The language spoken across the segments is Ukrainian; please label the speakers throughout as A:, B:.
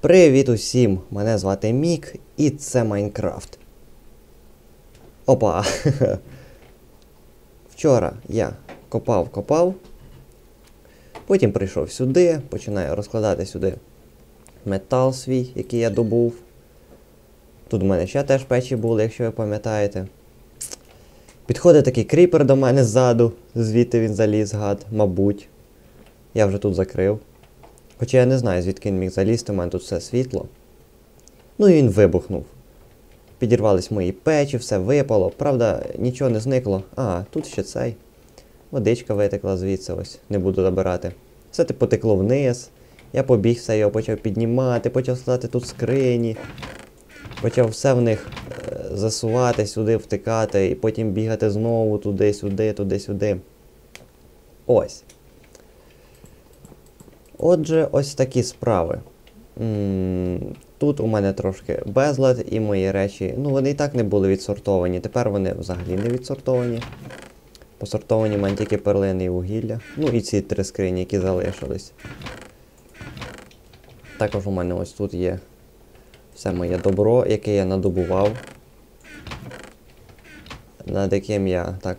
A: Привіт усім! Мене звати Мік і це Майнкрафт. Опа! Вчора я копав, копав. Потім прийшов сюди, починаю розкладати сюди метал свій, який я добув. Тут в мене ще теж печі були, якщо ви пам'ятаєте. Підходить такий кріпер до мене ззаду, звідти він заліз, гад, мабуть. Я вже тут закрив. Хоча я не знаю, звідки він міг залізти, у мене тут все світло. Ну і він вибухнув. Підірвались мої печі, все випало. Правда, нічого не зникло. А, тут ще цей. Водичка витекла звідси, ось, не буду забирати. Все те потекло вниз. Я побіг все його почав піднімати, почав складати тут скрині. Почав все в них е, засувати сюди, втикати, і потім бігати знову туди-сюди, туди-сюди. Ось. Отже, ось такі справи. Тут у мене трошки безлад, і мої речі, ну вони і так не були відсортовані. Тепер вони взагалі не відсортовані. Посортовані тільки перлини і вугілля. Ну і ці три скрині, які залишились. Також у мене ось тут є все моє добро, яке я надобував. Над яким я так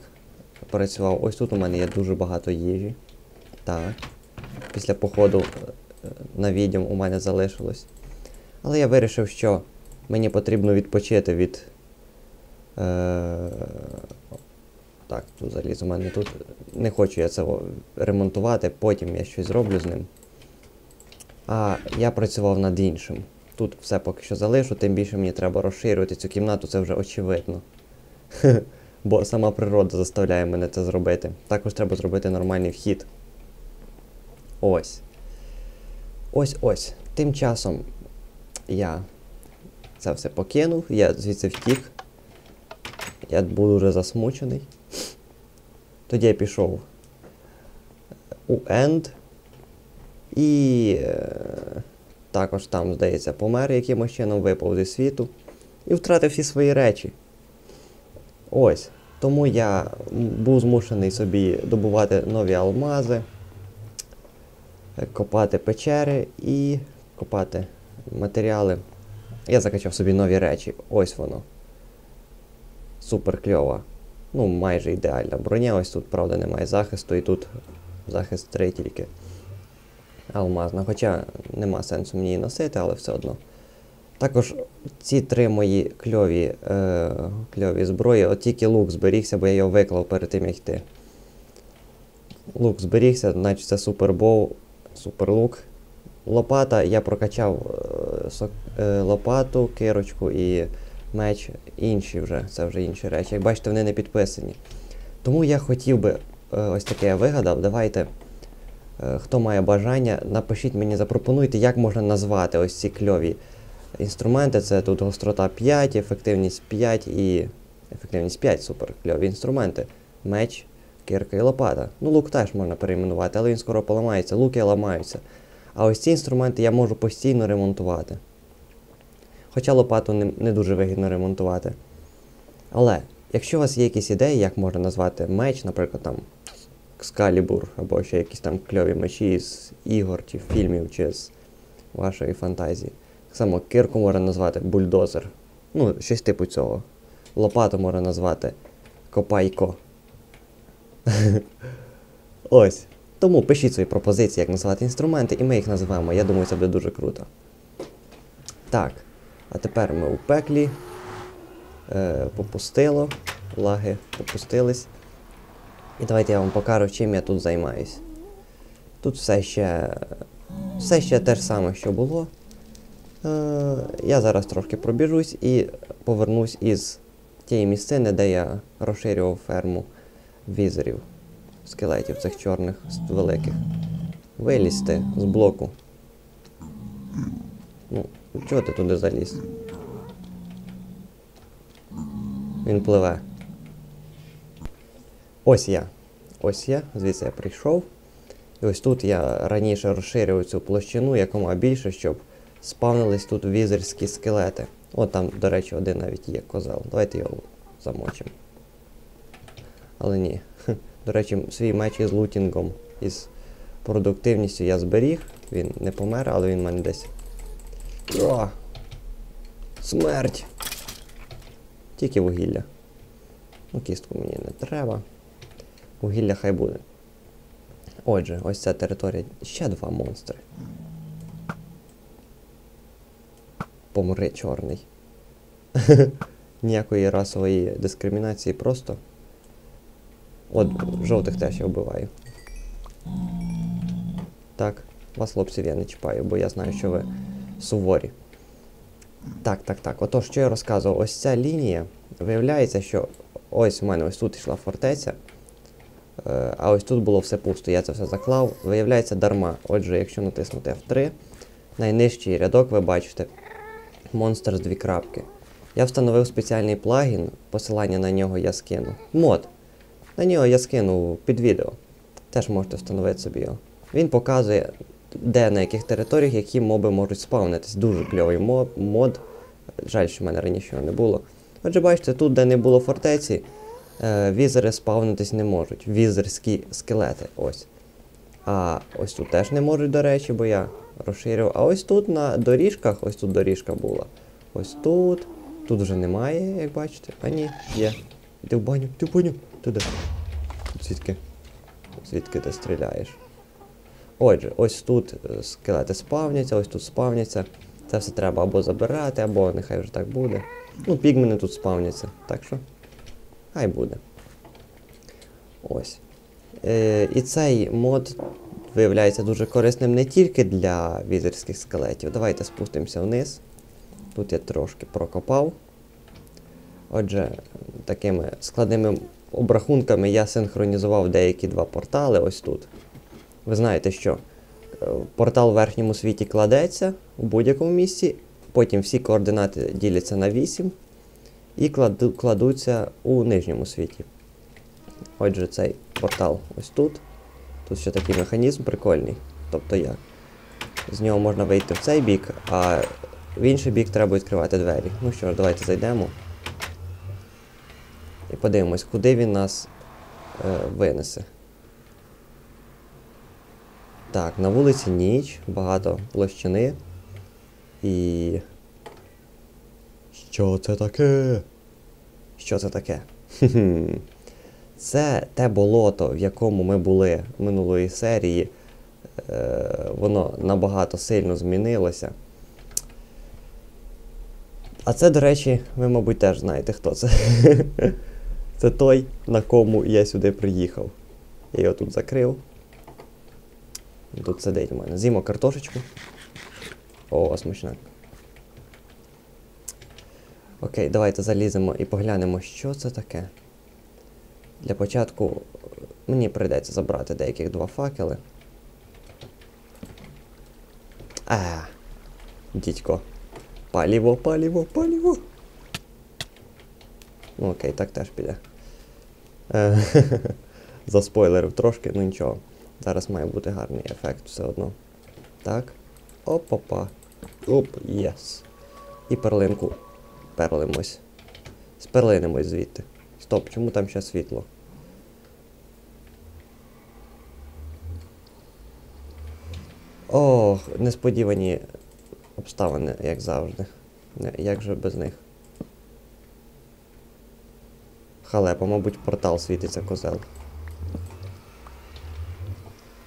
A: працював. Ось тут у мене є дуже багато їжі. Так. Після походу е, на відьом у мене залишилось. Але я вирішив, що мені потрібно відпочити від. Е... Так, тут заліз у мене тут. Не хочу я це ремонтувати, потім я щось зроблю з ним. А я працював над іншим. Тут все поки що залишу, тим більше мені треба розширювати цю кімнату, це вже очевидно. Бо сама природа заставляє мене це зробити. Також треба зробити нормальний вхід. Ось. Ось ось. Тим часом я це все покинув, я звідси втік. Я був дуже засмучений. Тоді я пішов у Енд. І е, також там, здається, помер якимось чином випав зі світу. І втратив всі свої речі. Ось. Тому я був змушений собі добувати нові алмази копати печери і копати матеріали. Я закачав собі нові речі. Ось воно. Супер кльова. Ну, майже ідеальна броня. Ось тут, правда, немає захисту, і тут захист 3 тільки. Алмазна. Хоча нема сенсу мені її носити, але все одно. Також ці три мої кльові е, кльові зброї, от тільки лук зберігся, бо я його виклав перед тим, як йти. Лук зберігся, значить це супербоу Супер лук. Лопата я прокачав е, сок, е, лопату, кирочку і меч. Інші вже, це вже інші речі. Як бачите, вони не підписані. Тому я хотів би, е, ось таке я вигадав. Давайте, е, хто має бажання, напишіть мені, запропонуйте, як можна назвати ось ці кльові інструменти. Це тут гострота 5, ефективність 5 і. Ефективність 5, супер кльові інструменти. Меч, кирка і лопата. Ну, лук теж можна перейменувати, але він скоро поламається, луки ламаються. А ось ці інструменти я можу постійно ремонтувати. Хоча лопату не, не дуже вигідно ремонтувати. Але, якщо у вас є якісь ідеї, як можна назвати меч, наприклад, там Скалібур, або ще якісь там кльові мечі з ігор, чи фільмів, чи з вашої фантазії. Так само кирку можна назвати бульдозер. Ну, щось типу цього. Лопату можна назвати Копайко. Ось. Тому пишіть свої пропозиції, як назвати інструменти, і ми їх називаємо. Я думаю, це буде дуже круто. Так. А тепер ми у пеклі. Е, Попустило. Лаги попустились. І давайте я вам покажу, чим я тут займаюсь. Тут все ще все ще те ж саме, що було. Е, Я зараз трошки пробіжусь і повернусь із тієї місцини, де я розширював ферму візерів, скелетів цих чорних великих. Вилізти з блоку. Ну, чого ти туди заліз? Він пливе. Ось я. Ось я, звідси я прийшов. І ось тут я раніше розширював цю площину якомога більше, щоб спавнились тут візерські скелети. От там, до речі, один навіть є козел. Давайте його замочимо. Але ні. До речі, свій меч із лутінгом, із продуктивністю я зберіг. Він не помер, але він в мене десь. О! Смерть! Тільки вугілля. Ну, кістку мені не треба. Вугілля хай буде. Отже, ось ця територія. Ще два монстри. Помри чорний. Ніякої расової дискримінації просто. От, жовтих теж я вбиваю. Так, вас хлопців я не чіпаю, бо я знаю, що ви суворі. Так, так, так. Отож, що я розказував, ось ця лінія. Виявляється, що ось у мене ось тут йшла фортеця. е, А ось тут було все пусто. Я це все заклав. Виявляється дарма. Отже, якщо натиснути F3, найнижчий рядок ви бачите монстр з дві крапки. Я встановив спеціальний плагін, посилання на нього я скину. Мод. На нього я скинув під відео. Теж можете встановити собі його. Він показує, де на яких територіях які моби можуть спавнитись. Дуже кльовий мод. мод. Жаль, що в мене раніше його не було. Отже, бачите, тут, де не було фортеці, е, візери спавнитись не можуть. Візерські скелети. Ось. А ось тут теж не можуть, до речі, бо я розширював. А ось тут на доріжках, ось тут доріжка була. Ось тут. Тут вже немає, як бачите. А ні, є. Іди в баню, іди в баню. Туди. Звідки? Звідки ти стріляєш? Отже, ось тут е, скелети спавняться, ось тут спавняться. Це все треба або забирати, або нехай вже так буде. Ну, пігмени тут спавняться, так що. Хай буде. Ось. Е, і цей мод виявляється дуже корисним не тільки для візерських скелетів. Давайте спустимося вниз. Тут я трошки прокопав. Отже, такими складними обрахунками я синхронізував деякі два портали ось тут. Ви знаєте, що е, портал в верхньому світі кладеться у будь-якому місці, потім всі координати діляться на 8 і кладу- кладуться у нижньому світі. Отже, цей портал ось тут. Тут ще такий механізм прикольний. Тобто як? З нього можна вийти в цей бік, а в інший бік треба відкривати двері. Ну що ж, давайте зайдемо. І подивимось, куди він нас е, винесе. Так, на вулиці ніч, багато площини. І. Що це таке? Що це таке? Це те болото, в якому ми були минулої серії. Е, воно набагато сильно змінилося. А це, до речі, ви, мабуть, теж знаєте, хто це. Це той, на кому я сюди приїхав. Я його тут закрив. Тут сидить у мене. З'їмо картошечку. О, смачна. Окей, давайте заліземо і поглянемо, що це таке. Для початку е, мені прийдеться забрати деяких два факели. А, дідько. Паліво, паліво, паліво. Ну окей, так теж піде. Е, Заспойлерив трошки, ну нічого. Зараз має бути гарний ефект все одно. Так. Оп-опа. Оп, єс. І перлинку перлимось. Сперлинимось звідти. Стоп, чому там ще світло? Ох, несподівані обставини, як завжди. Як же без них? Халепа, мабуть, портал світиться козел.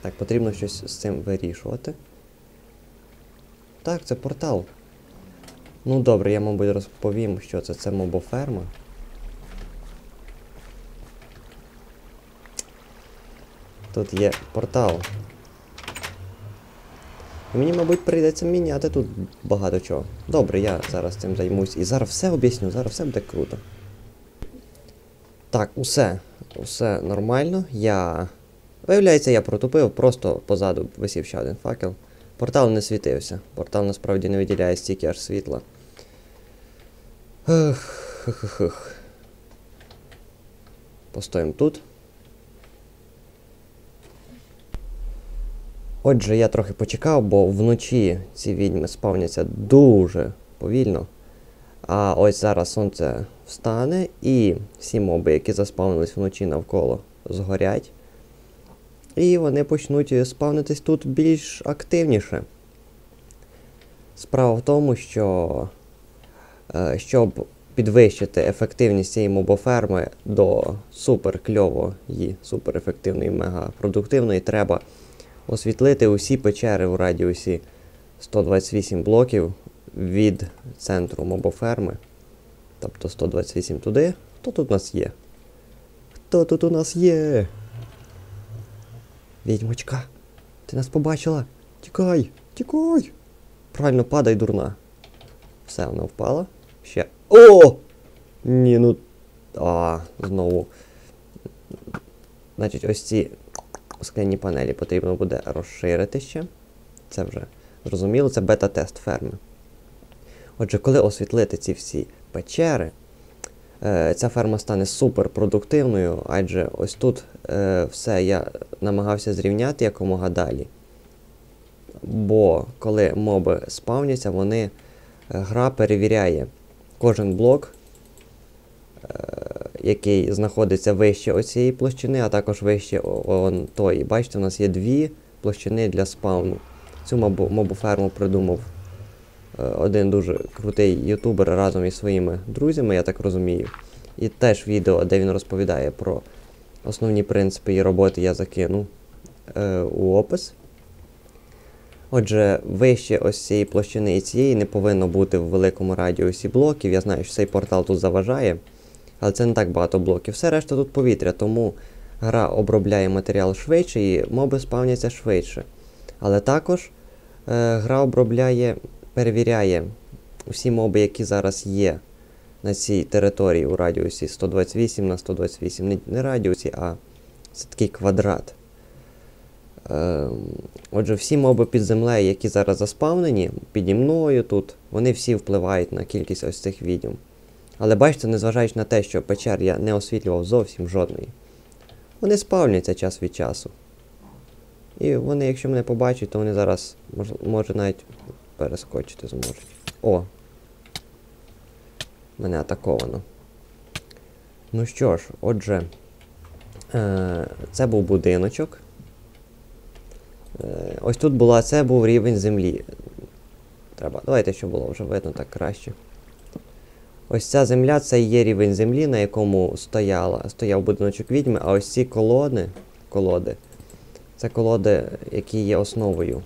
A: Так, потрібно щось з цим вирішувати. Так, це портал. Ну добре, я, мабуть, розповім, що це. Це мобоферма. Тут є портал. І мені, мабуть, прийдеться міняти тут багато чого. Добре, я зараз цим займусь. І зараз все об'ясню, зараз все буде круто. Так, усе. Усе нормально. Я. Виявляється, я протупив, просто позаду висів ще один факел. Портал не світився. Портал насправді не виділяє стільки аж світла. Ех. Постоїмо тут. Отже, я трохи почекав, бо вночі ці відьми спавняться дуже повільно. А ось зараз сонце встане і всі моби, які заспавнились вночі навколо, згорять. І вони почнуть спавнитись тут більш активніше. Справа в тому, що е, щоб підвищити ефективність цієї мобоферми до супер кльової, супер ефективної, мегапродуктивної, треба освітлити усі печери у радіусі 128 блоків від центру мобоферми. Тобто 128 туди. Хто тут у нас є? Хто тут у нас є? Відьмочка, ти нас побачила? Тікай! Тікай! Правильно, падай, дурна. Все, вона впала. Ще. О! Ні, ну. А, знову. Значить, ось ці скляні панелі потрібно буде розширити ще. Це вже зрозуміло, це бета-тест ферми. Отже, коли освітлити ці всі печери, ця ферма стане суперпродуктивною, адже ось тут е, все я намагався зрівняти якомога далі. Бо коли моби спавняться, вони е, гра перевіряє кожен блок, е, який знаходиться вище оцієї площини, а також вище он тої. Бачите, у нас є дві площини для спавну. Цю мобу, мобоферму придумав е, один дуже крутий ютубер разом із своїми друзями, я так розумію. І теж відео, де він розповідає про основні принципи її роботи, я закину е, у опис. Отже, вище ось цієї площини і цієї не повинно бути в великому радіусі блоків. Я знаю, що цей портал тут заважає, але це не так багато блоків. Все решта тут повітря, тому гра обробляє матеріал швидше і моби спавняться швидше. Але також е, гра обробляє, перевіряє всі моби, які зараз є на цій території у радіусі 128 на 128. Не, радіусі, а це такий квадрат. Ем, Отже, всі моби під землею, які зараз заспавнені, піді мною тут, вони всі впливають на кількість ось цих відьом. Але бачите, незважаючи на те, що печер я не освітлював зовсім жодної, вони спавняться час від часу. І вони, якщо мене побачать, то вони зараз може навіть перескочити зможуть. О! Мене атаковано. Ну що ж, отже, е, це був будиночок. Е, Ось тут була, це був рівень землі. Треба. Давайте, щоб було вже видно так краще. Ось ця земля це є рівень землі, на якому стояла, стояв будиночок відьми, а ось ці колони, колоди, це колоди, які є основою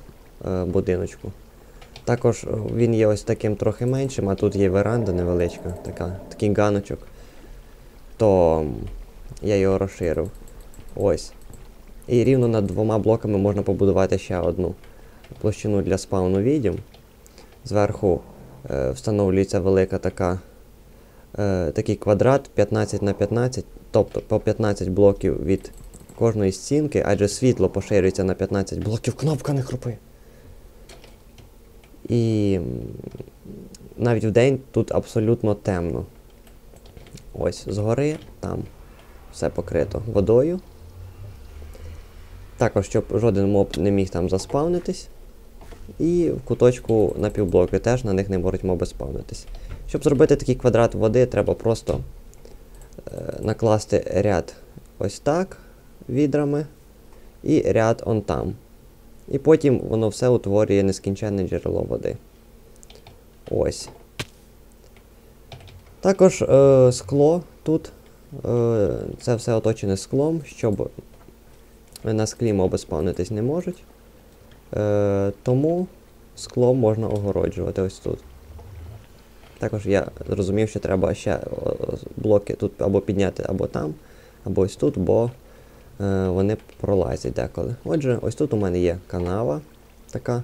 A: е, будиночку. Також е, він є ось таким трохи меншим, а тут є веранда невеличка, така, такий ганочок. То я його розширив. Ось. І рівно над двома блоками можна побудувати ще одну площину для спауну відьом. Зверху е, встановлюється велика така, е, такий квадрат 15 на 15, тобто по 15 блоків від кожної стінки, адже світло поширюється на 15 блоків. Кнопка не хрупи. І навіть в день тут абсолютно темно. Ось згори там все покрито водою. Також, щоб жоден моб не міг там заспавнитись. І в куточку на півблоки теж на них не можуть моби спавнитись. Щоб зробити такий квадрат води, треба просто е, накласти ряд ось так відрами і ряд он там. І потім воно все утворює нескінченне джерело води. Ось. Також е, скло тут. Е, це все оточене склом, щоб на склі моби спавнитись не можуть. Е, тому скло можна огороджувати ось тут. Також я зрозумів, що треба ще блоки тут або підняти або там, або ось тут, бо вони пролазять деколи. Отже, ось тут у мене є канава така.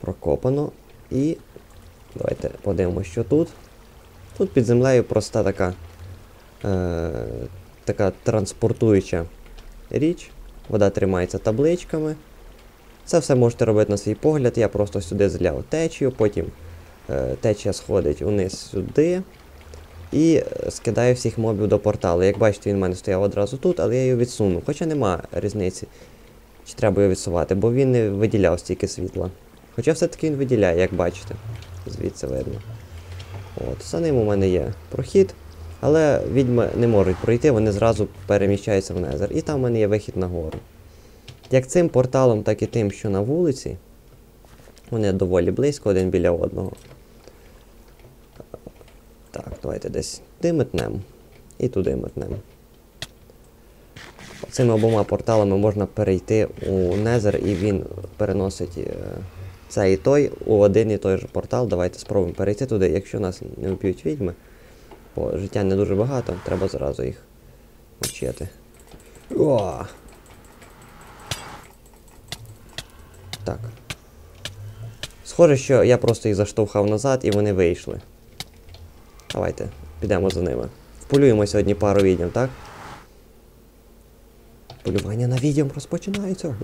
A: Прокопано. І давайте подивимося, що тут. Тут під землею проста така, е, така транспортуюча річ. Вода тримається табличками. Це все можете робити на свій погляд. Я просто сюди зляв течію, потім е, течія сходить униз сюди. І скидаю всіх мобів до порталу. Як бачите, він в мене стояв одразу тут, але я його відсунув. Хоча нема різниці. Чи треба його відсувати, бо він не виділяв стільки світла. Хоча все-таки він виділяє, як бачите. Звідси видно. От, за ним у мене є прохід. Але відьми не можуть пройти, вони зразу переміщаються в Незер. І там у мене є вихід нагору. Як цим порталом, так і тим, що на вулиці. Вони доволі близько один біля одного. Так, давайте десь туди метнемо. І туди метнемо. Цими обома порталами можна перейти у Незер, і він переносить е, цей і той у один і той же портал. Давайте спробуємо перейти туди, якщо нас не вб'ють відьми. Бо життя не дуже багато, треба зразу їх вчити. О! Так. Схоже, що я просто їх заштовхав назад і вони вийшли. Давайте, підемо за ними. Вполюємо сьогодні пару відьом, так? Полювання на відьом розпочинається.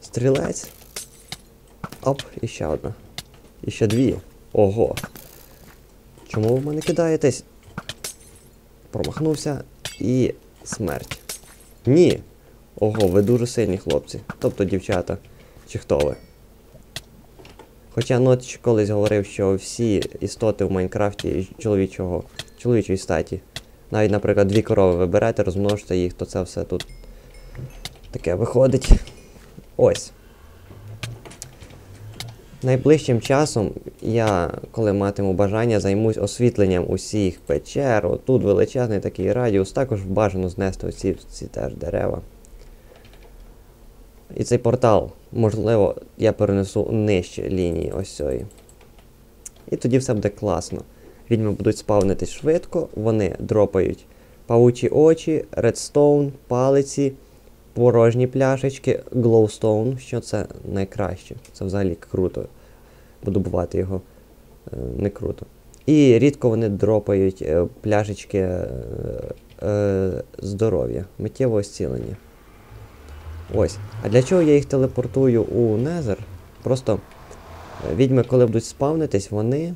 A: Стрілець. Оп, і ще одна. І ще дві. Ого. Чому ви мене кидаєтесь? Промахнувся і смерть. Ні. Ого, ви дуже сильні хлопці. Тобто дівчата. Чи хто ви? Хоча Нотч колись говорив, що всі істоти в Майнкрафті чоловічого, чоловічої статі. Навіть, наприклад, дві корови ви берете, розмножите їх, то це все тут таке виходить. Ось. Найближчим часом я, коли матиму бажання, займусь освітленням усіх печер. Тут величезний такий радіус, також бажано знести оці ці теж дерева. І цей портал, можливо, я перенесу нижче лінії ось цієї. І тоді все буде класно. Відьми будуть спавнитись швидко, вони дропають павучі очі, редстоун, палиці, порожні пляшечки, глоустоун, що це найкраще. Це взагалі круто. Будувати його е, не круто. І рідко вони дропають е, пляшечки е, здоров'я, миттєвого зцілення. Ось. А для чого я їх телепортую у Незер? Просто е, відьми, коли будуть спавнитись, вони.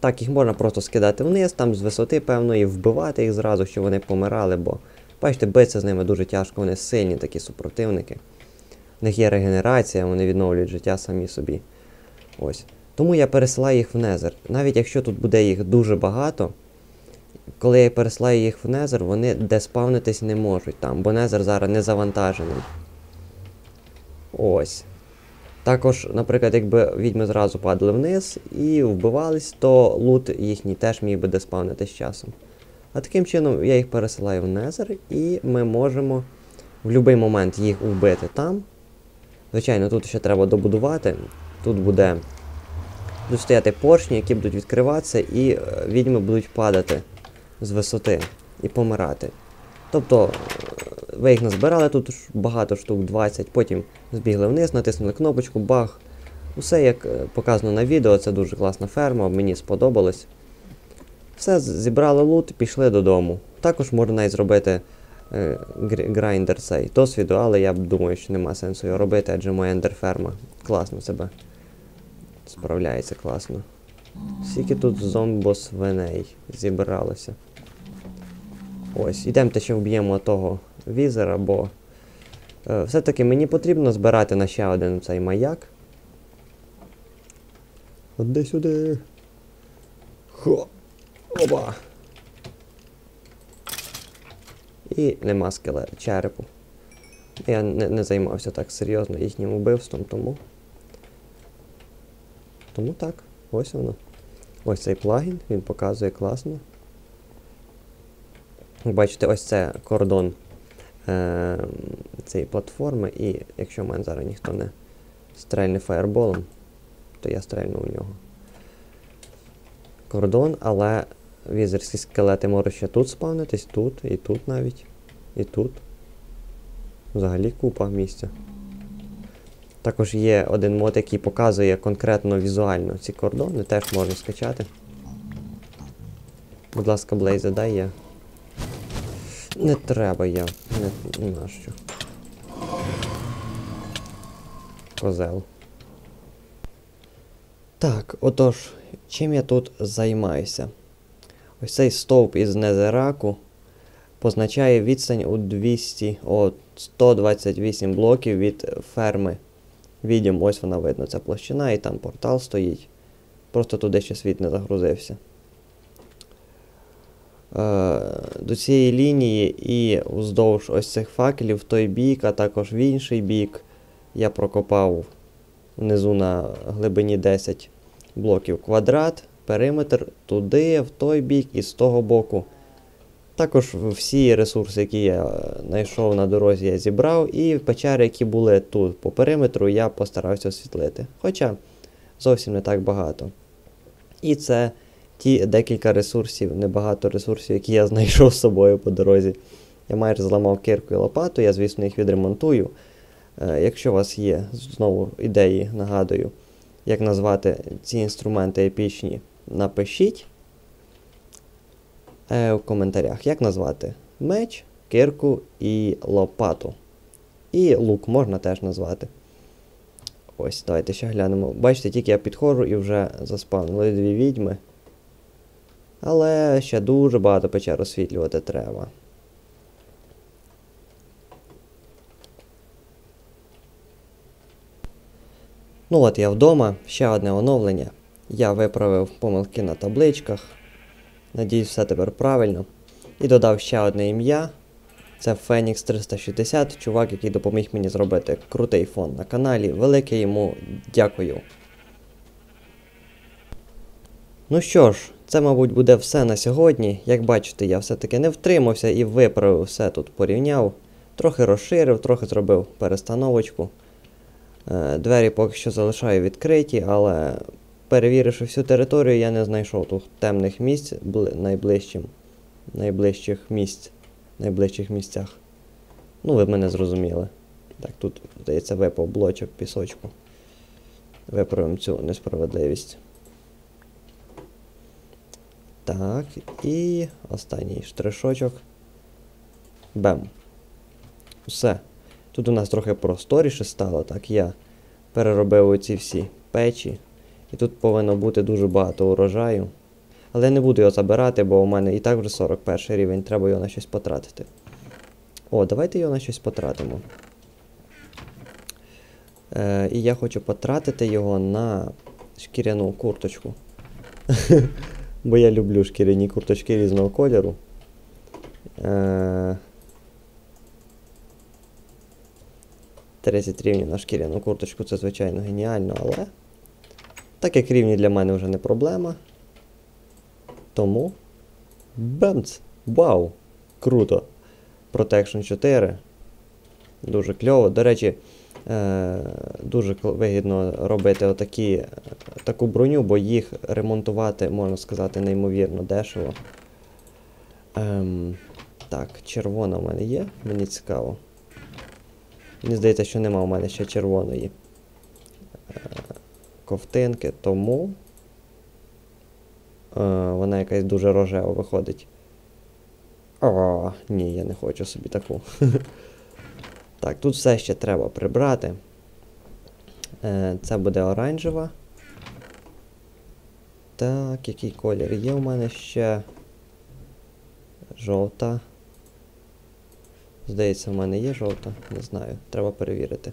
A: Так, їх можна просто скидати вниз, там з висоти певної, вбивати їх зразу, щоб вони помирали, бо, бачите, битися з ними дуже тяжко, вони сильні такі супротивники. В них є регенерація, вони відновлюють життя самі собі. Ось. Тому я пересилаю їх в Незер. Навіть якщо тут буде їх дуже багато, коли я пересилаю їх в Незер, вони деспавнитись не можуть там, бо Незер зараз не завантажений. Ось. Також, наприклад, якби відьми зразу падали вниз і вбивались, то лут їхній теж міг би деспавнити з часом. А таким чином я їх пересилаю в Незер, і ми можемо в будь-який момент їх вбити там. Звичайно, тут ще треба добудувати. Тут буде стояти поршні, які будуть відкриватися, і е, відьми будуть падати з висоти і помирати. Тобто е, ви їх назбирали тут багато штук, 20, потім збігли вниз, натиснули кнопочку, бах. Усе як е, показано на відео, це дуже класна ферма, мені сподобалось. Все, зібрали лут, пішли додому. Також можна навіть зробити е, грайндер цей досвіду, але я думаю, що нема сенсу його робити, адже моя ендерферма класно себе справляється класно. Скільки тут зомбосвиней зібралося. Ось, ідемте ще вб'ємо того візера, бо е, все-таки мені потрібно збирати на ще один цей маяк. Де сюди. Хо! Опа! І нема скеле черепу. Я не, не займався так серйозно їхнім убивством, тому. Тому так, ось воно. Ось цей плагін, він показує класно. Бачите, ось це кордон е- цієї платформи, і якщо в мене зараз ніхто не стрельне фаєрболом, то я стрельну у нього. Кордон, але візерські скелети можуть ще тут спавнитись, тут, і тут навіть, і тут. Взагалі купа місця. Також є один мод, який показує конкретно візуально ці кордони, теж можна скачати. Будь ласка, Блейзе, дай я. Не треба я. Не, нащо. Козел. Так, отож, чим я тут займаюся? Ось цей стовп із незераку позначає відстань у 200, о, 128 блоків від ферми. Відьом, ось вона видно, ця площина, і там портал стоїть. Просто туди ще світ не загрузився. Е, до цієї лінії і вздовж ось цих факелів в той бік, а також в інший бік я прокопав внизу на глибині 10 блоків квадрат, периметр туди, в той бік і з того боку. Також всі ресурси, які я знайшов на дорозі, я зібрав, і печери, які були тут по периметру, я постарався освітлити. Хоча зовсім не так багато. І це ті декілька ресурсів, небагато ресурсів, які я знайшов з собою по дорозі. Я майже зламав кирку і лопату, я, звісно, їх відремонтую. Е, якщо у вас є знову ідеї, нагадую, як назвати ці інструменти епічні, напишіть е, в коментарях, як назвати меч, кирку і лопату. І лук можна теж назвати. Ось, давайте ще глянемо. Бачите, тільки я підходжу і вже заспавнили дві відьми. Але ще дуже багато печер освітлювати треба. Ну от я вдома, ще одне оновлення. Я виправив помилки на табличках. Надіюсь, все тепер правильно. І додав ще одне ім'я. Це Phoenix 360, чувак, який допоміг мені зробити крутий фон на каналі. Велике йому дякую. Ну що ж, це, мабуть, буде все на сьогодні. Як бачите, я все-таки не втримався і виправив все тут порівняв. Трохи розширив, трохи зробив перестановочку. Е, Двері поки що залишаю відкриті, але перевіривши всю територію, я не знайшов тут темних місць бли- найближчим, найближчих місць, найближчих місцях. Ну, ви мене зрозуміли. Так, тут, здається, випав блочок пісочку. Виправимо цю несправедливість. Так, і останній штришочок. Бем. Все. Тут у нас трохи просторіше стало, так я переробив оці всі печі. І тут повинно бути дуже багато урожаю. Але я не буду його забирати, бо у мене і так вже 41 рівень, треба його на щось потратити. О, давайте його на щось потратимо. Е, і я хочу потратити його на шкіряну курточку. Бо я люблю шкіряні курточки різного кольору. Е, 30 рівнів на шкіряну курточку це, звичайно, геніально, але. Так як рівні для мене вже не проблема. Тому. Бемц! Вау! Круто! Protection 4. Дуже кльово. До речі, е, дуже вигідно робити отакі, е, таку броню, бо їх ремонтувати, можна сказати, неймовірно дешево. Ем, так, червона в мене є, мені цікаво. Мені здається, що нема у мене ще червоної е, ковтинки, тому е, вона якась дуже рожева виходить. О, ні, я не хочу собі таку. Так, тут все ще треба прибрати. Е, Це буде оранжева. Так, який колір є у мене ще? Жовта. Здається, в мене є жовта, не знаю, треба перевірити.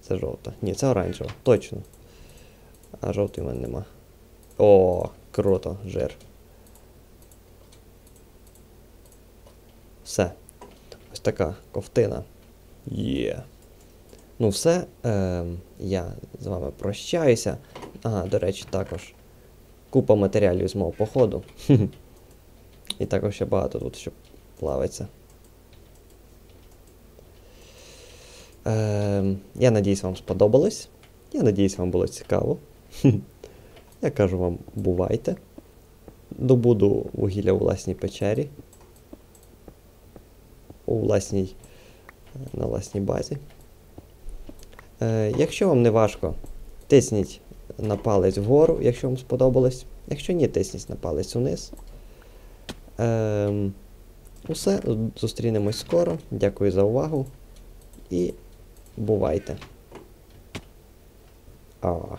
A: Це жовта. Ні, це оранжева, точно. А жовтої в мене нема. О, круто, жир. Все. Ось така ковтина. Є. Ну, все. Е, я з вами прощаюся. Ага, до речі, також купа матеріалів з мого походу. І також ще багато тут що плавиться. Е, я надіюсь, вам сподобалось. Я надіюсь, вам було цікаво. Я кажу вам, бувайте. Добуду вугілля у власній печері. У власній, на власній базі. Е, якщо вам не важко, тисніть на палець вгору, якщо вам сподобалось. Якщо ні, тисніть на палець униз. Ем, усе, зустрінемось скоро. Дякую за увагу і бувайте! О.